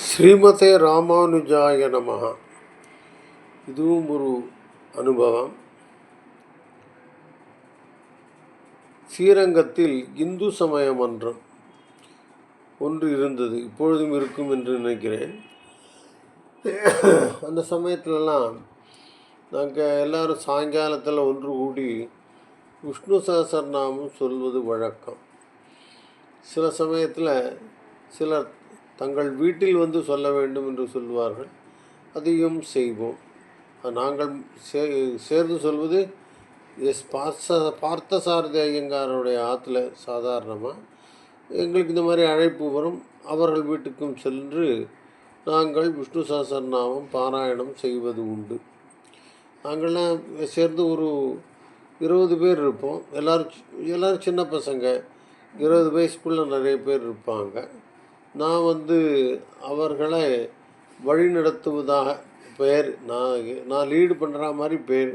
ஸ்ரீமதே ராமானுஜாய நமகா இதுவும் ஒரு அனுபவம். ஸ்ரீரங்கத்தில் இந்து சமய மன்றம் ஒன்று இருந்தது. இப்பொழுதும் இருக்கும் என்று நினைக்கிறேன். அந்த சமயத்துலலாம் நாங்கள் எல்லாரும் சாயங்காலத்தில் ஒன்று கூடி விஷ்ணு சகசரநாமம் சொல்வது வழக்கம். சில சமயத்தில் சிலர் தங்கள் வீட்டில் வந்து சொல்ல வேண்டும் என்று சொல்வார்கள் அதையும் செய்வோம். நாங்கள் சே சேர்ந்து சொல்வது எஸ் பார்த்த பார்த்தசாரதி ஐயங்காரனுடைய ஆற்றுல சாதாரணமாக எங்களுக்கு இந்த மாதிரி அழைப்பு வரும். அவர்கள் வீட்டுக்கும் சென்று நாங்கள் விஷ்ணு சஹஸ்ரநாமம் பாராயணம் செய்வது உண்டு. நாங்கள்லாம் சேர்ந்து ஒரு இருபது பேர் இருப்போம். எல்லோரும் எல்லோரும் சின்ன பசங்க. இருபது வயசுக்குள்ளே நிறைய பேர் இருப்பாங்க. நான் வந்து அவர்களை வழிநடத்துவதாக பெயர் நான் நான் லீடு பண்ணுற மாதிரி பேர்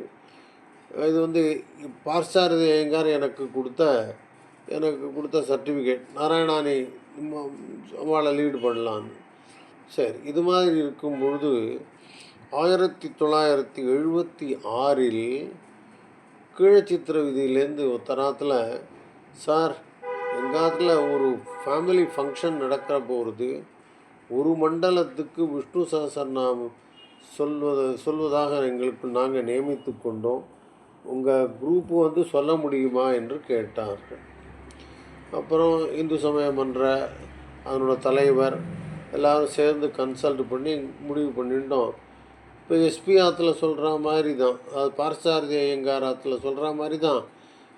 இது வந்து பார்சாரதி ஐயங்கார் எனக்கு கொடுத்த எனக்கு கொடுத்த சர்டிஃபிகேட் நாராயணானி அவளை லீடு பண்ணலான்னு. சரி இது மாதிரி இருக்கும் பொழுது ஆயிரத்தி தொள்ளாயிரத்தி எழுபத்தி ஆறில் கீழச்சித்திர விதியிலேருந்து உத்தராத்தில் சார் எங்காத்தில் ஒரு ஃபேமிலி ஃபங்க்ஷன் நடக்கிற போகிறது ஒரு மண்டலத்துக்கு விஷ்ணு சஹசரநாமம் சொல்வது சொல்வதாக எங்களுக்கு நாங்கள் நியமித்து கொண்டோம். உங்கள் குரூப்பு வந்து சொல்ல முடியுமா என்று கேட்டார்கள். அப்புறம் இந்து சமய மன்ற அதனோட தலைவர் எல்லோரும் சேர்ந்து கன்சல்ட் பண்ணி முடிவு பண்ணிட்டோம். இப்போ எஸ்பி ஆற்றுல சொல்கிற மாதிரி தான் அது பார்சாரதி ஐயங்கார் ஆற்றுல சொல்கிற மாதிரி தான்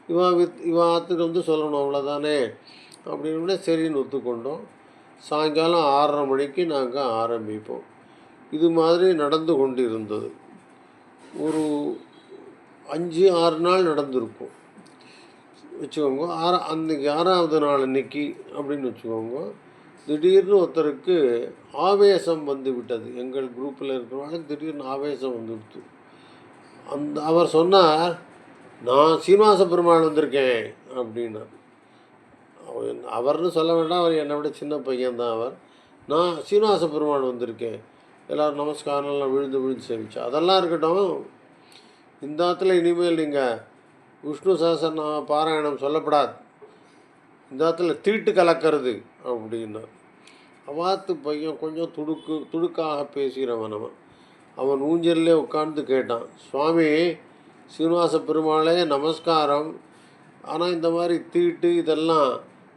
இவன் வித் இவன் ஆற்றுக்கு வந்து சொல்லணும் அவ்வளோதானே அப்படின்னு சரின்னு ஒத்துக்கொண்டோம். சாயங்காலம் ஆறரை மணிக்கு நாங்கள் ஆரம்பிப்போம். இது மாதிரி நடந்து கொண்டு இருந்தது ஒரு அஞ்சு ஆறு நாள் நடந்திருக்கும். வச்சுக்கோங்க ஆற அன்றைக்கி ஆறாவது நாள் அன்னைக்கு அப்படின்னு வச்சுக்கோங்க திடீர்னு ஒருத்தருக்கு ஆவேசம் வந்து விட்டது. எங்கள் குரூப்பில் இருக்கிறவங்களுக்கு திடீர்னு ஆவேசம் வந்துடுச்சு அந்த அவர் சொன்னார் நான் சீனிவாச பெருமாள் வந்திருக்கேன் அப்படின்னா. அவர்னு சொல்ல வேண்டாம் அவர் என்னை விட சின்ன பையன்தான் அவர். நான் சீனிவாச பெருமாள் வந்திருக்கேன். எல்லோரும் நமஸ்காரம்லாம் விழுந்து விழுந்து சேவிச்சா. அதெல்லாம் இருக்கட்டும். இந்த இடத்துல இனிமேல் நீங்கள் விஷ்ணு சாசன பாராயணம் சொல்லப்படாது. இந்த இடத்துல தீட்டு கலக்கிறது அப்படின்னா. அவாத்து பையன் கொஞ்சம் துடுக்கு துடுக்காக பேசுகிறவன் அவன். அவன் ஊஞ்சல்லே உட்காந்து கேட்டான். சுவாமி சீனிவாச பெருமாளே நமஸ்காரம். ஆனால் இந்த மாதிரி தீட்டு இதெல்லாம்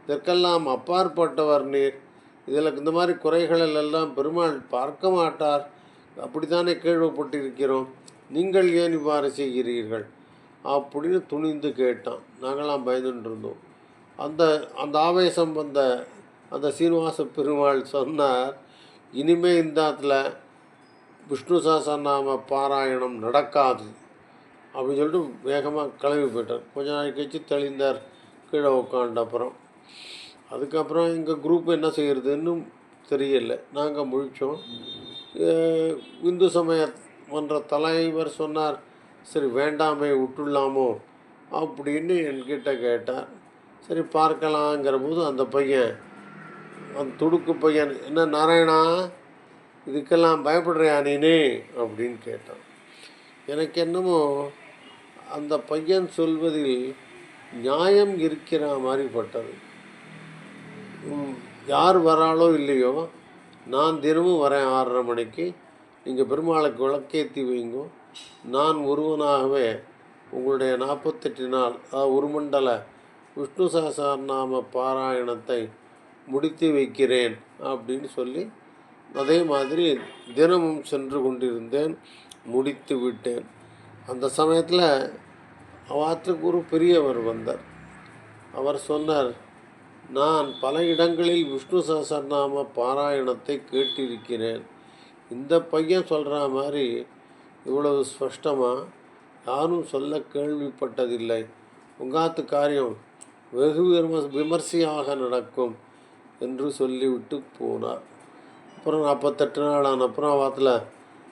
இதற்கெல்லாம் அப்பாற்பட்டவர் நீர். இதில் இந்த மாதிரி குறைகளில் எல்லாம் பெருமாள் பார்க்க மாட்டார். அப்படித்தானே கேள்விப்பட்டிருக்கிறோம். நீங்கள் ஏன் இவ்வாறு செய்கிறீர்கள்? அப்படின்னு துணிந்து கேட்டான். நாங்களாம் பயந்துட்டு இருந்தோம். அந்த அந்த ஆவேசம் வந்த அந்த சீனிவாச பெருமாள் சொன்னார் இனிமே இந்த இடத்துல விஷ்ணு சாசநாம பாராயணம் நடக்காது. அப்படின்னு சொல்லிட்டு வேகமாக கிளம்பி போயிட்டார். கொஞ்ச நாள் கழிச்சு தெளிந்தார். கீழே உட்காண்ட அப்புறம். அதுக்கப்புறம் எங்கள் குரூப் என்ன செய்கிறதுன்னு தெரியல. நாங்கள் முழித்தோம் இந்து சமய மன்ற தலைவர் சொன்னார் சரி வேண்டாமே விட்டுடலாமோ? அப்படின்னு என்கிட்ட கேட்டார். சரி பார்க்கலாங்கிற போது அந்த பையன் அந்த துடுக்கு பையன் என்ன நாராயணா இதுக்கெல்லாம் பயப்படுறியா நீனே? அப்படின்னு கேட்டான். எனக்கு என்னமோ அந்த பையன் சொல்வதில் நியாயம் இருக்கிற மாதிரி பட்டது. யார் வராளோ இல்லையோ நான் தினமும் வரேன் ஆறரை மணிக்கு. நீங்கள் பெருமாளுக்கு விளக்கேற்றி வைங்கோ. நான் ஒருவனாகவே உங்களுடைய நாற்பத்தெட்டு நாள் அதாவது ஒரு மண்டல விஷ்ணு சகசாரநாம பாராயணத்தை முடித்து வைக்கிறேன் அப்படின்னு சொல்லி அதே மாதிரி தினமும் சென்று கொண்டிருந்தேன் முடித்து விட்டேன். அந்த சமயத்தில் அவாத்துக்கு ஒரு பெரியவர் வந்தார். அவர் சொன்னார் நான் பல இடங்களில் விஷ்ணு சகசரநாம பாராயணத்தை கேட்டிருக்கிறேன். இந்த பையன் சொல்கிற மாதிரி இவ்வளவு ஸ்பஷ்டமாக யாரும் சொல்ல கேள்விப்பட்டதில்லை. உங்காத்து காரியம் வெகு விம விமர்சையாக நடக்கும் என்று சொல்லிவிட்டு போனார். அப்புறம் நாற்பத்தெட்டு நாள் ஆன அப்புறம் வாத்தில்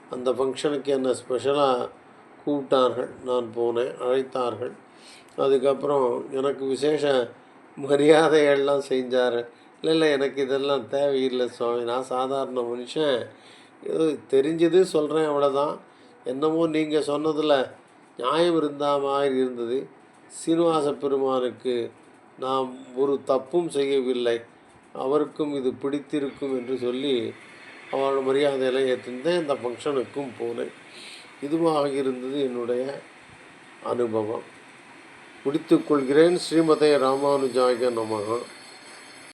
அந்த ஃபங்க்ஷனுக்கு என்ன ஸ்பெஷலாக கூப்பிட்டார்கள். நான் போனேன் அழைத்தார்கள். அதுக்கப்புறம் எனக்கு விசேஷ மரியாதைகள்லாம் செஞ்சார். இல்லை இல்லை எனக்கு இதெல்லாம் தேவையில்லை சுவாமி. நான் சாதாரண மனுஷன். இது தெரிஞ்சது சொல்கிறேன் அவ்வளோதான் என்னமோ நீங்கள் சொன்னதில் நியாயம் இருந்தா மாதிரி இருந்தது. சீனிவாச பெருமானுக்கு நாம் ஒரு தப்பும் செய்யவில்லை. அவருக்கும் இது பிடித்திருக்கும் என்று சொல்லி அவரோட மரியாதையெல்லாம் ஏற்றிருந்தேன் இந்த ஃபங்க்ஷனுக்கும் போனேன். இதுவாக இருந்தது என்னுடைய அனுபவம். முடித்துக்கொள்கிறேன் ஸ்ரீமதே ராமானுஜாய நமகா.